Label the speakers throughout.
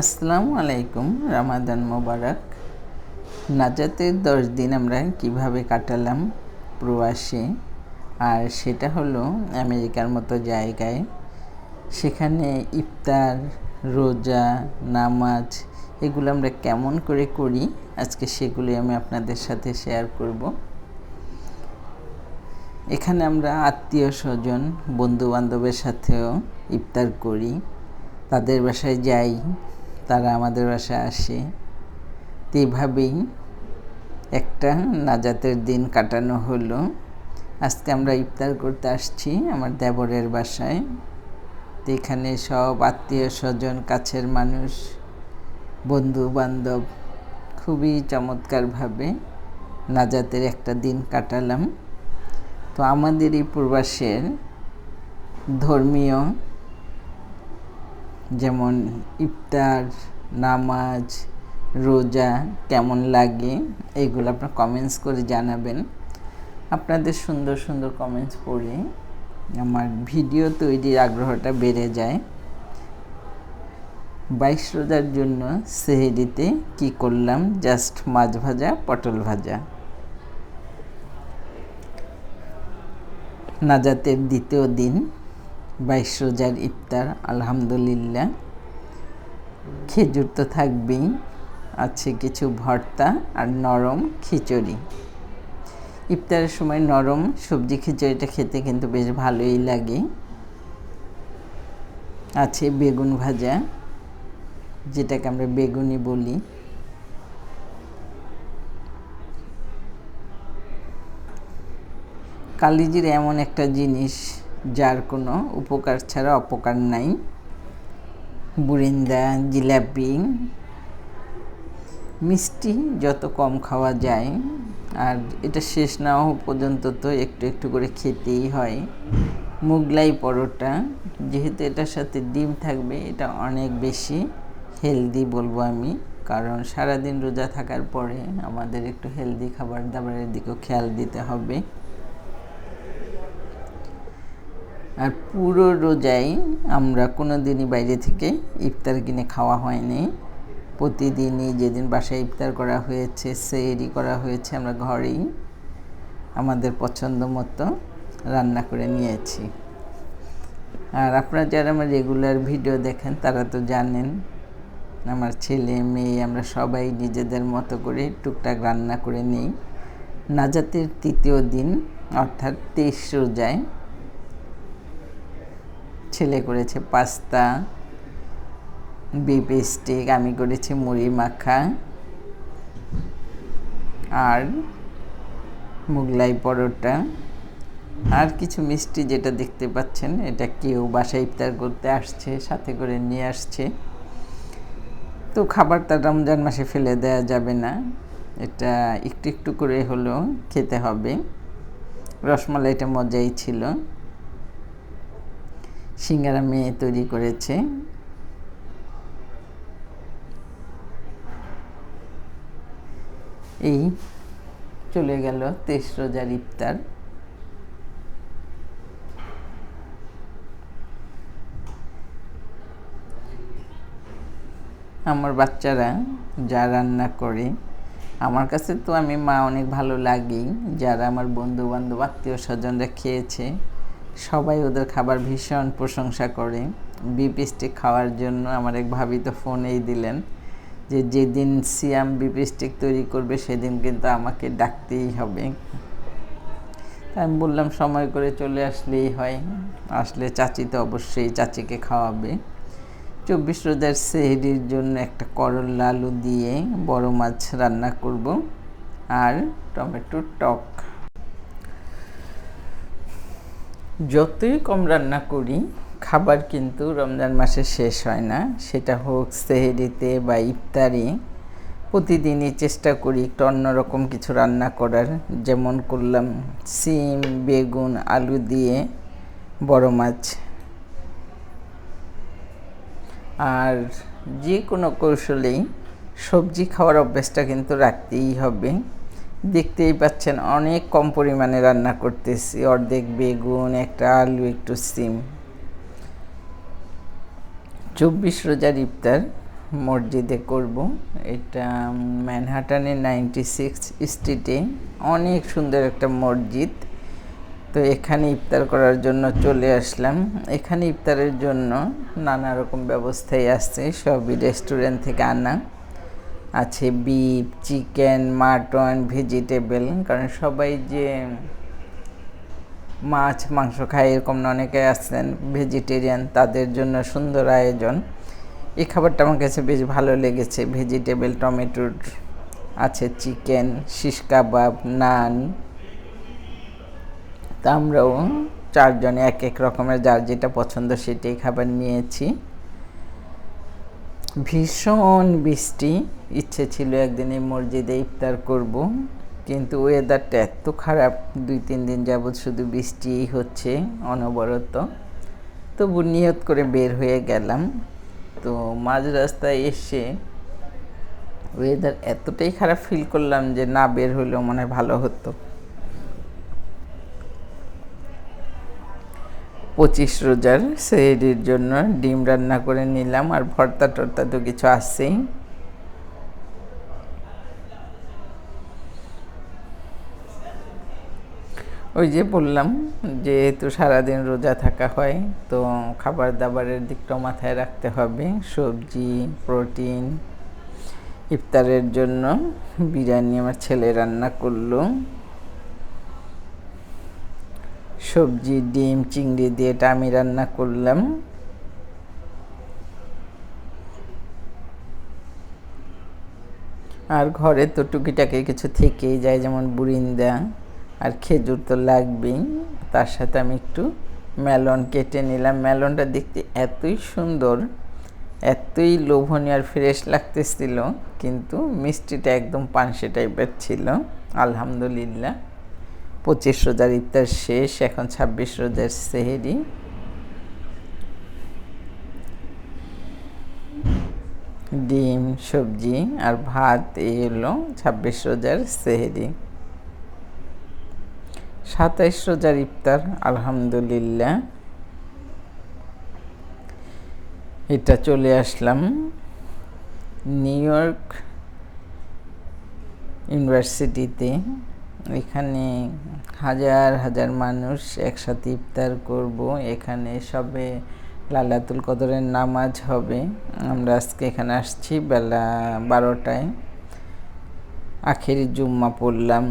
Speaker 1: আসসালামু আলাইকুম, রামাদান মোবারক। নাজাতের দশ দিন আমরা কীভাবে কাটালাম প্রবাসে? আর সেটা হলো আমেরিকার মতো জায়গায়। সেখানে ইফতার, রোজা, নামাজ, এগুলো আমরা কেমন করে করি? আজকে সেগুলি আমি আপনাদের সাথে শেয়ার করব। এখানে আমরা আত্মীয় স্বজন বন্ধু বান্ধবের সাথেও ইফতার করি। তাদের বাসায় যাই। তারা আমাদের বাসায় আসে। তো এইভাবেই একটা নাজাতের দিন কাটানো হলো। আজকে আমরা ইফতার করতে আসছি আমার দেবরের বাসায়। তো এখানে সব আত্মীয় স্বজন, কাছের মানুষ বন্ধু বান্ধব খুবই চমৎকারভাবে নাজাতের একটা দিন কাটালাম। তো আমাদের এই প্রবাসের ধর্মীয় যেমন ইফতার, নামাজ, রোজা কেমন লাগে, এগুলো আপনার কমেন্টস করে জানাবেন। আপনাদের সুন্দর সুন্দর কমেন্টস পড়ে আমার ভিডিও তৈরির আগ্রহটা বেড়ে যায়। বাইশ রোজার জন্য সেহেরিতে কি করলাম? জাস্ট মাছ ভাজা, পটল ভাজা। নাজাতের দ্বিতীয় দিন বাইশ রোজার ইফতার, আলহামদুলিল্লাহ। খেজুর তো থাকবেই, আছে কিছু ভর্তা আর নরম খিচুড়ি। ইফতারের সময় নরম সবজি খিচুড়িটা খেতে কিন্তু বেশ ভালোই লাগে। আছে বেগুন ভাজা, যেটাকে আমরা বেগুনি বলি। কালিজির এমন একটা জিনিস যার কোনো উপকার ছাড়া অপকার নাই। বুরিন্দা, জিলাপি, মিষ্টি যত কম খাওয়া যায়। আর এটা শেষ না হওয়া পর্যন্ত তো একটু একটু করে খেতেই হয়। মুগলাই পরোটা, যেহেতু এটার সাথে ডিম থাকবে, এটা অনেক বেশি হেলদি বলব আমি। কারণ সারাদিন রোজা থাকার পরে আমাদের একটু হেলদি খাবার দাবারের দিকেও খেয়াল দিতে হবে। আর পুরো রোজাই আমরা কোনো দিনই বাইরে থেকে ইফতার কিনে খাওয়া হয়নি। প্রতিদিনই যেদিন বাসায় ইফতার করা হয়েছে সেরি করা হয়েছে, আমরা ঘরেই আমাদের পছন্দ মতো রান্না করে নিয়েছি। আর আপনারা যারা আমার রেগুলার ভিডিও দেখেন, তারা তো জানেন, আমার ছেলে, মেয়ে, আমরা সবাই নিজেদের মতো করে টুকটাক রান্না করে নিই। নাজাতের তৃতীয় দিন, অর্থাৎ তেইশ রোজায় ছেলে করেছে পাস্তা বিপ স্টিক, আমি করেছি মুড়ি মাখা আর মুগলাই পরোটা আর কিছু মিষ্টি যেটা দেখতে পাচ্ছেন, এটা কেউ বাসায় ইফতার করতে আসছে, সাথে করে নিয়ে আসছে। তো খাবারটা রমজান মাসে ফেলে দেওয়া যাবে না, এটা একটু একটু করে হলেও খেতে হবে। রসমালাইটা মজাই ছিল। সিঙ্গারা মেয়ে তৈরি করেছে। এই চলে গেল তেইশ রোজার ইফতার। আমার বাচ্চারা যা রান্না করে, আমার কাছে তো আমি মা অনেক ভালো লাগেই। যারা আমার বন্ধু বান্ধব আত্মীয় স্বজনরা খেয়েছে সবাই ওদের খাবার ভীষণ প্রশংসা করে। বিপ স্টিক খাওয়ার জন্য আমার এক ভাবি তো ফোনেই দিলেন যে যেদিন সিয়াম বিপ স্টিক তৈরি করবে সেদিন কিন্তু আমাকে ডাকতেই হবে। আমি বললাম, সময় করে চলে আসলেই হয়। আসলে চাচি তো অবশ্যই চাচিকে খাওয়াবে। চব্বিশ রোজার সেহরির জন্য একটা করলা আলু দিয়ে বড় মাছ রান্না করব আর টমেটো টক। যতই কম রান্না করি, খাবার কিন্তু রমজান মাসে শেষ হয় না। সেটা হোক সেহেরিতে বা ইফতারি, প্রতিদিনই চেষ্টা করি একটু অন্যরকম কিছু রান্না করার। যেমন করলাম সিম, বেগুন, আলু দিয়ে বড় মাছ। আর যে কোনো কৌশলেই সবজি খাওয়ার অভ্যাসটা কিন্তু রাখতেই হবে। দেখতেই পাচ্ছেন, অনেক কম পরিমাণে রান্না করতেছি। অর্ধেক বেগুন, একটা আলু, একটু সিম। চব্বিশ রোজার ইফতার মসজিদে করব। এটা ম্যানহাটানের নাইনটি সিক্স স্ট্রিটে। অনেক সুন্দর একটা মসজিদ। তো এখানে ইফতার করার জন্য চলে আসলাম। এখানে ইফতারের জন্য নানা রকম ব্যবস্থাই আসছে সবই রেস্টুরেন্ট থেকে আনা। আছে বিফ চিকেন মাটন ভেজিটেবল কারণ সবাই যে মাছ, মাংস খায় এরকম না, অনেকে আছেন ভেজিটেরিয়ান তাদের জন্য সুন্দর আয়োজন। এই খাবারটা আমার কাছে বেশ ভালো লেগেছে। ভেজিটেবল টমেটোর আছে চিকেন শিশ কাবাব নান তা আমরাও চারজনে এক এক রকমের, যার যেটা পছন্দ সেটাই খাবার নিয়েছি। ভীষণ বৃষ্টি, ইচ্ছে ছিল একদিন এই মসজিদে ইফতার করব, কিন্তু ওয়েদারটা এত খারাপ, দুই, তিন দিন যাবৎ শুধু বৃষ্টিই হচ্ছে অনবরত। তবু নিয়ত করে বের হয়ে গেলাম। তো মাঝ রাস্তায় এসে ওয়েদার এতটাই খারাপ ফিল করলাম যে না বের হইলেও মনে হয় ভালো হতো। পঁচিশ রোজার সেহরির জন্য ডিম রান্না করে নিলাম আর ভর্তা টর্তা তো কিছু আসছেই। ওই যে বললাম যেহেতু সারাদিন রোজা থাকা হয়, তো খাবার দাবারের দিকটাও মাথায় রাখতে হবে। সবজি, প্রোটিন, ইফতারের জন্য বিরিয়ানি আমার ছেলে রান্না করল। সবজি, ডিম, চিংড়ি দিয়ে এটা আমি রান্না করলাম। আর ঘরে তো টুকিটাকি কিছু থেকেই যায়, যেমন বুরিন্দা আর খেজুর তো লাগবেই। তার সাথে আমি একটু মেলন কেটে নিলাম। মেলনটা দেখতে এতই সুন্দর, এতই লোভনীয় আর ফ্রেশ লাগতেছিল, কিন্তু মিষ্টিটা একদম পানসে টাইপের ছিল। আলহামদুলিল্লাহ। পঁচিশ রোজার ইফতার শেষ, এখন ছাব্বিশ রোজার সেহেরি। ডিম, সবজি আর ভাত এই হলো ছাব্বিশ রোজার সেহেরি। সাতাইশ রোজার ইফতার, আলহামদুলিল্লাহ। এটা চলে আসলাম নিউ ইয়র্ক ইউনিভার্সিটিতে। এখানে হাজার হাজার মানুষ একসাথে ইফতার করব। এখানে সবে লালাতুল কদরের নামাজ হবে। আমরা আজকে এখানে আসছি বেলা বারোটায়। আখের জুম্মা পড়লাম,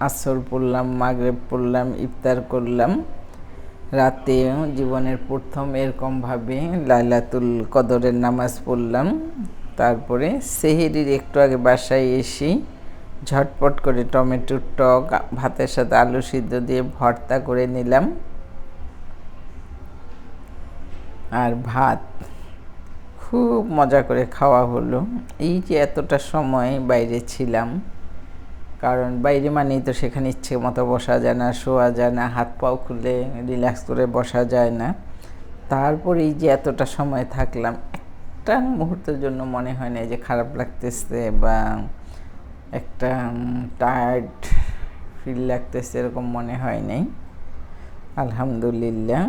Speaker 1: আসর পড়লাম, মাগরেব পড়লাম, ইফতার করলাম। রাতে জীবনের প্রথম এরকমভাবে লাইলাতুল কদরের নামাজ পড়লাম। তারপরে সেহেরির একটু আগে বাসায় এসি ঝটপট করে টমেটোর টক, ভাতের সাথে আলু সিদ্ধ দিয়ে ভর্তা করে নিলাম। আর ভাত খুব মজা করে খাওয়া হলো। এই যে এতটা সময় বাইরে ছিলাম, কারণ বাইরে মানেই তো সেখানে ইচ্ছে মতো বসা যায় না, শোয়া যায় না, হাত পাও খুলে রিল্যাক্স করে বসা যায় না। তারপরে এই যে এতটা সময় থাকলাম, একটা মুহূর্তের জন্য মনে হয় না যে খারাপ লাগতেছে বা একটা টায়ার্ড ফিল লাগতেছে এরকম মনে হয় নাই। আলহামদুলিল্লাহ।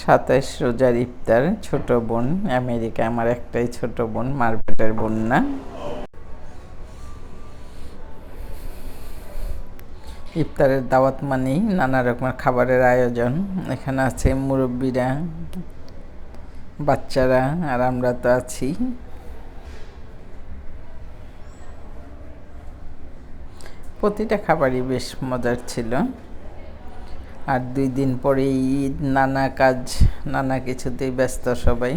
Speaker 1: সাতাইশ রোজার ইফতার, ছোট বোন আমেরিকা আমার একটাই ছোট বোন, মারপেটের বোন না ইফতারের দাওয়াত মানেই নানা রকমের খাবারের আয়োজন। এখানে আছে মুরব্বীরা, বাচ্চারা, আর আমরা তো আছি। প্রতিটা খাবারই বেশ মজার ছিল। আর দুই দিন পরে ঈদ, নানা কাজ, নানা কিছুতেই ব্যস্ত সবাই।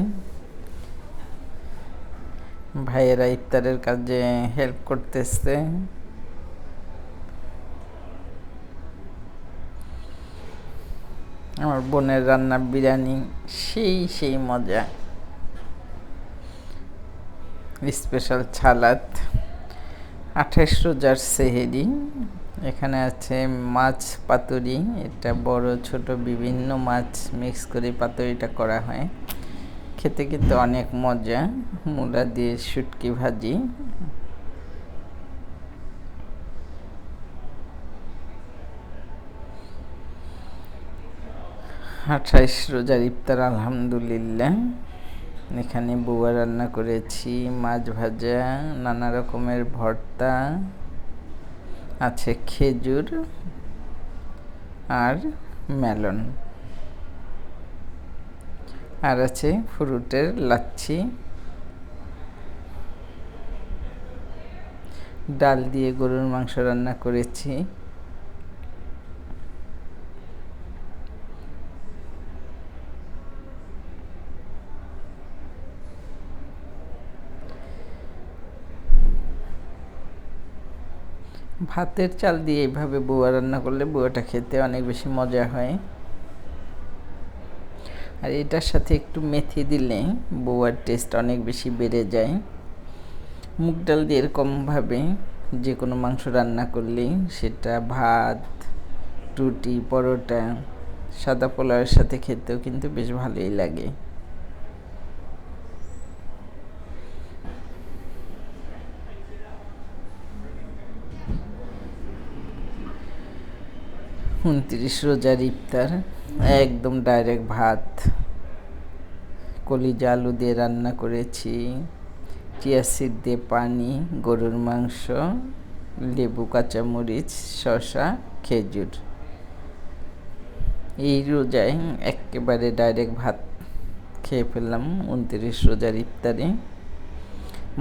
Speaker 1: ভাইয়েরা ইফতারের কাজে হেল্প করতেছে। আমার বোনের রান্না বিরিয়ানি, সেই সেই মজা। স্পেশাল ছালাত আঠাশ রোজার সেহেরি, এখানে আছে মাছ পাতুরি, এটা বড়, ছোট, বিভিন্ন মাছ মিক্স করে পাতুরিটা করা হয়। খেতে কিন্তু অনেক মজা, মূলা দিয়ে শুটকি ভাজি। আঠাইশ রোজার ইফতার, আলহামদুলিল্লাহ। এখানে বউয়া রান্না করেছি, মাছ ভাজা, নানা রকমের ভর্তা, আছে খেজুর আর মেলন। আর আছে ফ্রুটের লাচ্ছি। ডাল দিয়ে গরুর মাংস রান্না করেছি। ভাতের চাল দিয়ে এইভাবে বুয়া রান্না করলে বুয়াটা খেতে অনেক বেশি মজা হয়। আর এটার সাথে একটু মেথি দিলে বউয়ার টেস্ট অনেক বেশি বেড়ে যায়। মুগ ডাল দিয়ে এরকমভাবে যে কোনো মাংস রান্না করলেই সেটা ভাত, রুটি, পরোটা, সাদা পোলাওয়ের সাথে খেতেও কিন্তু বেশ ভালোই লাগে। উনত্রিশ রোজার ইফতার, একদম ডাইরেক্ট ভাত, কলিজা আলু দিয়ে রান্না করেছি, চিয়া সিড দিয়ে পানি, গরুর মাংস, লেবু, কাঁচামরিচ, শসা, খেজুর। এই রোজায় একেবারে ডাইরেক্ট ভাত খেয়ে ফেললাম উনত্রিশ রোজার ইফতারে।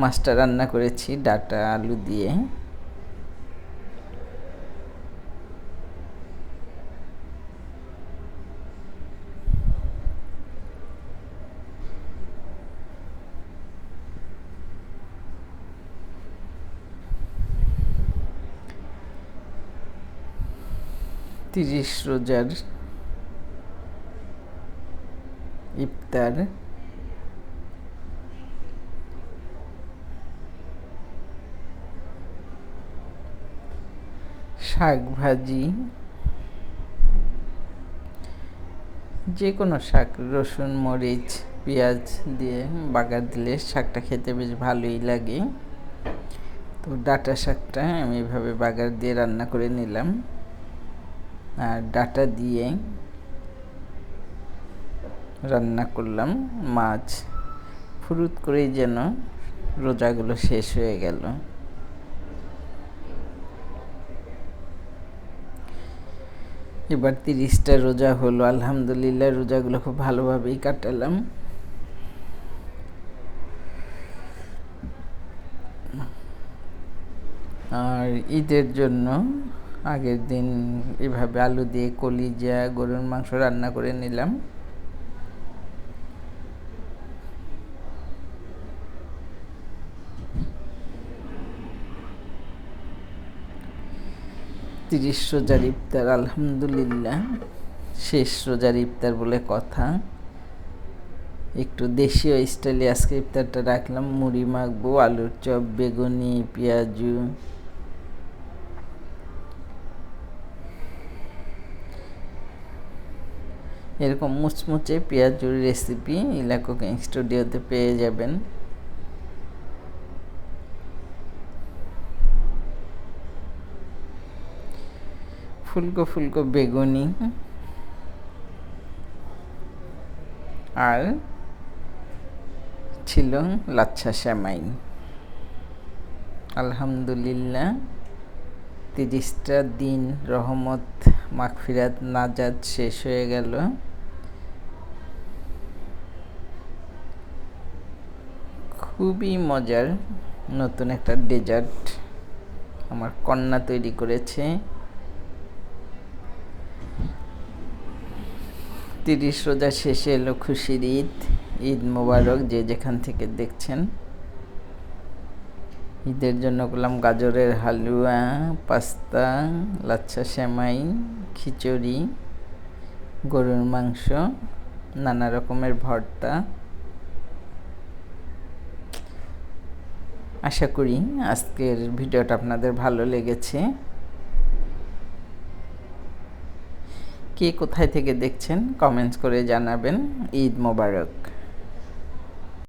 Speaker 1: মাছটা রান্না করেছি ডাটা, আলু দিয়ে। তিরিশ রোজার ইফতার। শাক ভাজি। যে কোনো শাক, রসুন, মরিচ, পেঁয়াজ দিয়ে বাগার দিলে শাকটা খেতে বেশ ভালোই লাগে। তো ডাটা শাকটা আমি এভাবে বাগার দিয়ে রান্না করে নিলাম। ডাটা দিয়ে রান্না করলাম। মাছ ফুরুত করেই যেন রোজাগুলো শেষ হয়ে গেল। এবার তিরিশটা রোজা হলো। আলহামদুলিল্লাহ, রোজাগুলো খুব ভালোভাবেই কাটালাম। আর ঈদের জন্য আগের দিন এভাবে আলু দিয়ে কলিজা গরুর মাংস রান্না করে নিলাম। তিরিশ রোজার ইফতার, আলহামদুলিল্লাহ। শেষ রোজার ইফতার বলে কথা। একটু দেশীয় স্টাইলে আজকে ইফতারটা রাখলাম। মুড়ি মাখবো, আলুর চপ, বেগুনি, পেঁয়াজু। এরকম মুচমুচে পেঁয়াজুর রেসিপি ইলা কুকিং স্টুডিওতে পেয়ে যাবেন। ফুলকো ফুলকো বেগুনি। আর ছিল লাচ্ছা শ্যামাই। আলহামদুলিল্লাহ, তিরিশটা দিন রহমত, মাগফিরাত নাজাদ শেষ হয়ে গেল। খুবই মজার নতুন একটা ডেজার্ট আমার কন্যা তৈরি করেছে। তিরিশ রোজা শেষে এলো খুশির ঈদ ঈদ মোবারক যে যেখান থেকে দেখছেন। ঈদের জন্য করলাম গাজরের হালুয়া, পাস্তা, লাচ্ছা সেমাই, খিচুড়ি, গরুর মাংস, নানা রকমের ভর্তা। আশা করি আজকের ভিডিওটা আপনাদের ভালো লেগেছে। কে কোথায় থেকে দেখছেন, কমেন্টস করে জানাবেন। ঈদ মোবারক।